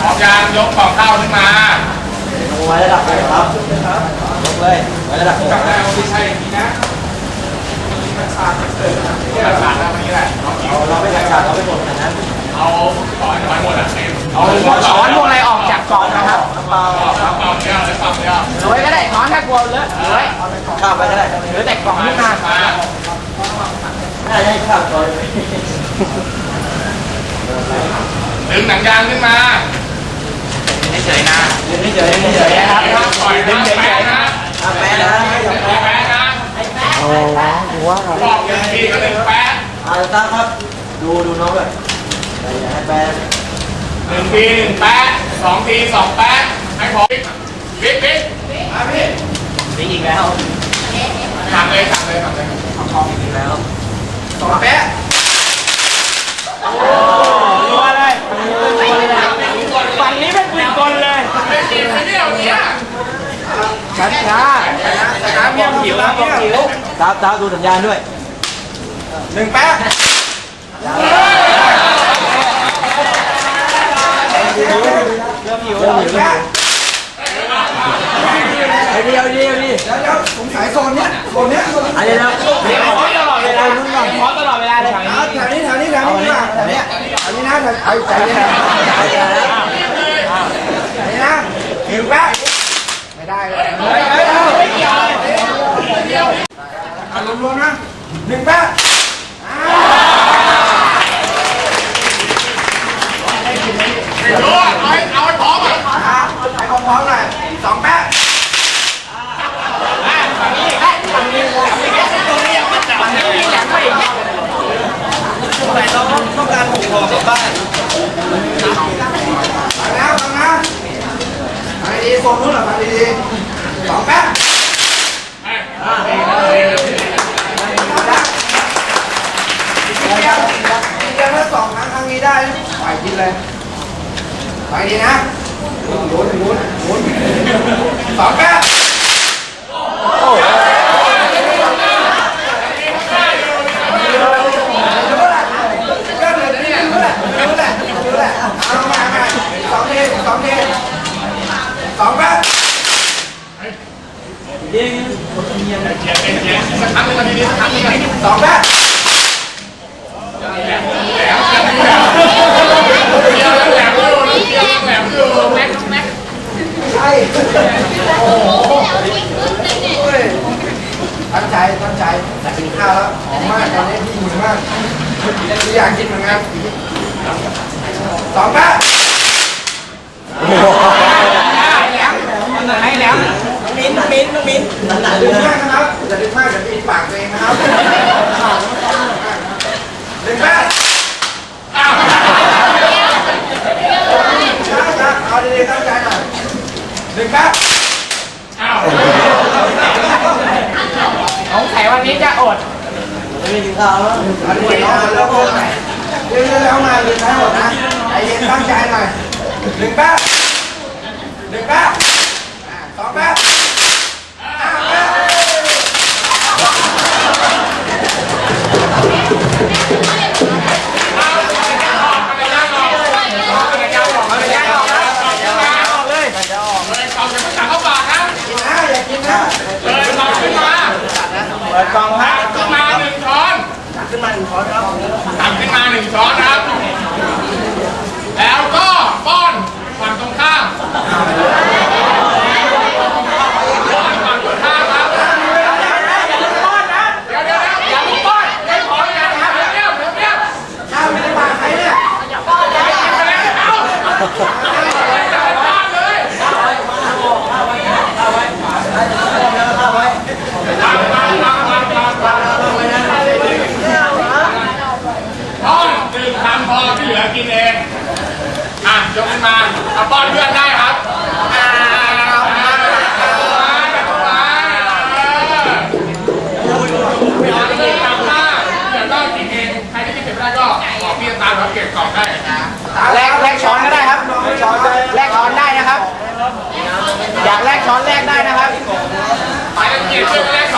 พร้อมยางยกของเข้าขึ้นมาไว้ระดับเลยครับยกเลยไว้ระดับเลยกลับได้ไม่ใช่อย่างนี้นะนี่มันขาดเกิดนี่มันขาดแล้วนี้แหละเอาเราไม่ขาดขาดเราไม่หมดขนาดนั้นเอาถอนถอนหมดอะเอาช้อนพวกอะไรออกจากกล่องนะครับเปล่าเอาเอาเนี่ยเลยปั๊มเนี่ยโรยก็ได้ ช้อากลัวเลอะโรยข้ามไปก็ได้เหลือแต่กล่องขึ้นมาน่าจะให้ข้ามก่อนดึงหนังยางขึ้นมาเฉยๆนะยืนเฉยๆยืนเฉยๆนะครับปล่อยดึงเฉยๆนะแปะนะแปะแปะนะโอ้หัวครับอกหนึ่งทีก็หนึ่งแปะอาตั้งครับ ดูดูน้องด้วยอย่าให้แปะหนึ่งทีหนึ่งแปะสองทีสองแปะให้พอบิ๊กบิ๊กมาพี่ นี่อีกแล้วสั่งเลยสั่งเลยสั่งเลยอีกแล้วสองแป๊ะรัวเลยฝั่งนี้เป็นปืนกลเลยไม่ทีไม่เดียวเนี่ยช้าช้าช้าเมียผิวนะบอกผิวตาตาดูสัญญาณด้วยหนึ่งแป๊ะเริ่มหิวเริ่มหิวไอ้ดีเอาดีเอาดีแล้วสงสัยโซนเนี้ยโซนเนี้ยโซนนี้อันนี้แล้วเดี๋ยวพร้อมตลอดเวลาพร้อมตลอดเวลาเลยเอาแถวนี้แถวนี้แถวนี้ดีกว่าแถวเนี้ยแถวนี้นะแถวเอาแถวนี้นะใจเย็นนะแถวนี้นะหิวแป๊ะไม่ได้เลยเฮ้ยเฮ้ยเฮ้ยเอารวมๆนะหนึ่งแป๊ะรู้เอาให้เอาให้พร้อมอะอะให้พร้อมๆหน่อยสองแป๊ะ แต่เราต้องการหกห่อกลับบ้าน ฟังนะฟังนะฟังดีๆโซนนู้นเหรอฟังดีๆสองแป๊ะเอาละอีกนิดเดียวอีกนิดเดียวถ้าสองครั้งครั้งนี้ได้ปล่อยกินเลยฟัง ดีนะหมุนหมุนหมุนหมุนสองแป๊ะเริ่มเลยนี่รู้แหละรู้แหละรู้แหละเอามามาสองทีสองทีสองแป๊บเย็นเย็นสักครั้งหนึงนาทีสักครั้งหนึงสองแป๊บ แหลมแหลมแหลมแหลมแหลมอยู่แหลม อยู่แม็กแม็กใช่โอ้โหตั้งใจตั้งใจแต่กินข้าวแล้วหอมมากตอนนี้พี่มือมากพี่อยากกินเหมือนกันสองแป๊บให้แล้วมิ้นมิ้นมิ้นดึงมากนะครับอย่าดึงมากเดี๋ยวปิดปากเองนะครับดึงแป๊บอ้าว ช้าช้าเอา ดีๆตั้งใจหน่อยดึงแป๊บอ้าวสงสัยวันนี้จะอดไม่มีกินข้าวแล้วอันนี้น้องมันเริ่มต้นใหม่เร็วๆแล้วมาดึงทั้งหมดนะใจเย็นตั้งใจหน่อยดึงแป๊บดึงแป๊บ นมาหนึ่งช้อนครับตักขึ้นมาหนึ่งช้อนนะครับ แล้วก็ป้อนฝั่งตรงข้ามป้อนฝั่งตรงข้ามครับ เดี๋ยวเดี๋ยวเดี๋ยวอย่าลุกป้อนให้ขออย่างครับเงียบเงียบเงียบ ข้าวไม่ได้ปากใครเนี่ย ไปแล้วเอาจัดบ้านเลย ข้าวไว้ วางวางวางวางวางวางป้อนหนึ่งคำพอที่เหลือกินเอง อะยกขึ้นมา เอาป้อนเพื่อนได้ครับอ่าเอามาเอามาเอามาเออไม่เอาไม่ตามมาเดี๋ยวก็กินเองใครที่กินเสร็จไม่ได้ก็บอกพี่ตามครับเก็บกล่องได้แลกแลกช้อนก็ได้ครับแลกช้อนได้นะครับ อยากแลกช้อนแลกได้นะครับเกียรติช่วยกันแรก